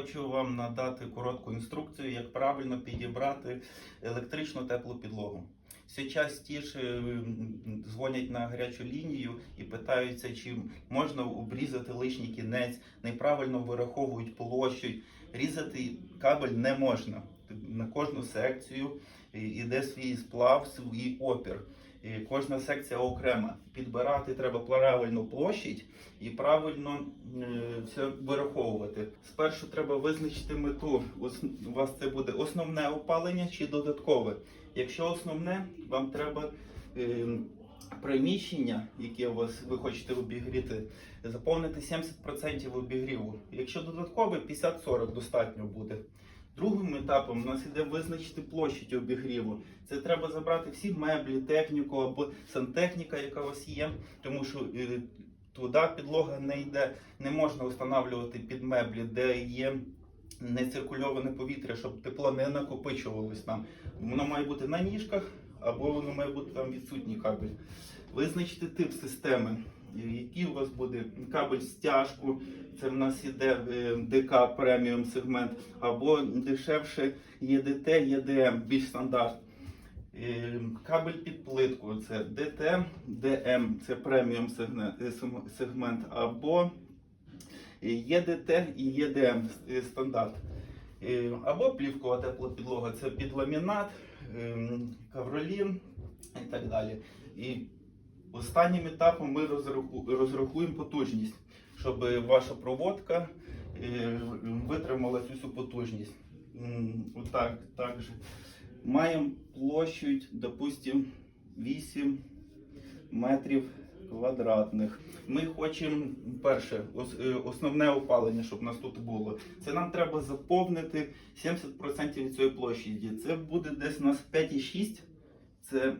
Хочу вам надати коротку інструкцію, як правильно підібрати електричну теплу підлогу. Все частіше дзвонять на гарячу лінію і питаються, чи можна обрізати лишній кінець, неправильно вираховують площу. Різати кабель не можна. На кожну секцію йде свій сплав, свій опір. І кожна секція окрема. Підбирати треба правильну площадь і правильно е, все вираховувати. Спершу треба визначити мету. У вас це буде основне опалення чи додаткове. Якщо основне, вам треба е, приміщення, яке у вас ви хочете обігріти, заповнити 70% обігріву. Якщо додаткове, 50-40 достатньо буде. Другим етапом у нас іде визначити площадь обігріву. Це треба забрати всі меблі, техніку або сантехніка, яка у вас є, тому що е, туди підлога не йде, не можна встановлювати під меблі, де є нециркульоване повітря, щоб тепло не накопичувалось там. Воно має бути на ніжках або воно має бути там відсутній кабель. Визначити тип системи. Який у вас буде кабель стяжку, це в нас іде е, ДК преміум сегмент, або дешевше ЄДТ, ЄДМ, більш стандарт. Е, Кабель під плитку це ДТ, ДМ, це преміум е, сегмент, або ЄДТ і ЄДМ е, стандарт. Е, Або плівкова тепла підлога це підламінат, ем, кавролін і так далі. І останнім етапом ми розрахуємо потужність, щоб ваша проводка е, витримала цю всю потужність. Отак, так же. Маємо площу, допустим, 8 метрів квадратних. Ми хочемо перше, е, основне опалення, щоб нас тут було. Це нам треба заповнити 70% від цієї площі. Це буде десь у нас 5,6. Це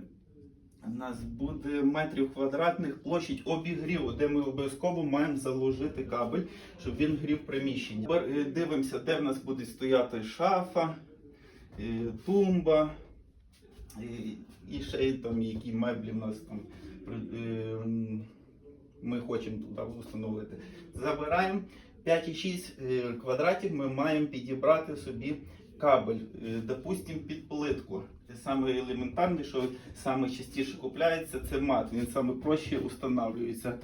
у нас буде метрів квадратних площадь обігріву, де ми обов'язково маємо заложити кабель, щоб він грів приміщення. Е, дивимося, де в нас буде стояти шафа, е, тумба. І, і ще там які меблі в нас там е, ми хочемо туди встановити. Забираємо 5,6 е, квадратів, ми маємо підібрати собі кабель, е, допустимо, під плитку. Це саме елементарне, що саме частіше купляється, це мат. Він саме проще устанавлюється.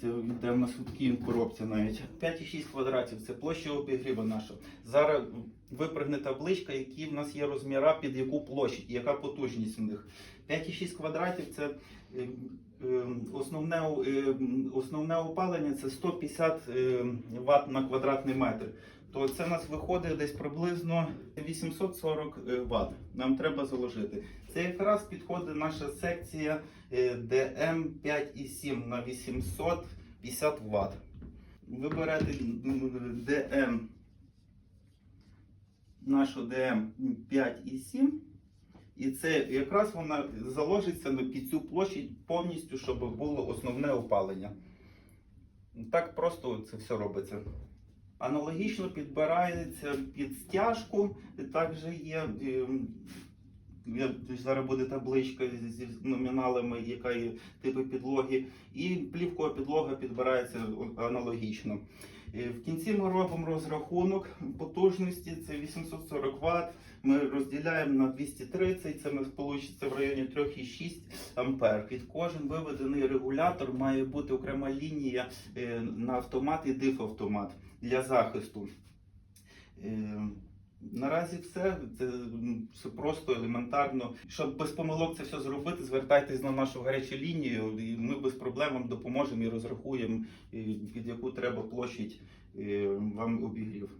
Це йде в нас такій коробці навіть. 5,6 квадратів це площа обігріву наша. Зараз випрыгне табличка, які в нас є розміра, під яку площадь, і яка потужність в них. 5,6 квадратів це е, е, основне, основне опалення це 150 е, Вт на квадратний метр. То це у нас виходить десь приблизно 840 Вт. Нам треба заложити. Це якраз підходить наша секція е, DM 5,7 на 850 Вт. Ви берете DM нашу DM 5,7. І це якраз вона заложиться під цю площадь повністю, щоб було основне опалення. Так просто це все робиться. Аналогічно підбирається під стяжку, також є. ем, Зараз буде табличка зі- номіналами, яка є типи підлоги, і плівкова підлога підбирається аналогічно. Е, В кінці ми робимо розрахунок потужності, це 840 Вт. Ми розділяємо на 230, це у нас в районі 3,6 ампер. Під кожен виведений регулятор має бути окрема лінія е, на автомат і дифавтомат для захисту. Е, Наразі все. Це все просто елементарно. Щоб без помилок це все зробити, звертайтесь на нашу гарячу лінію, і ми без проблем вам допоможемо і розрахуємо, під яку треба площадь е, вам обігрів.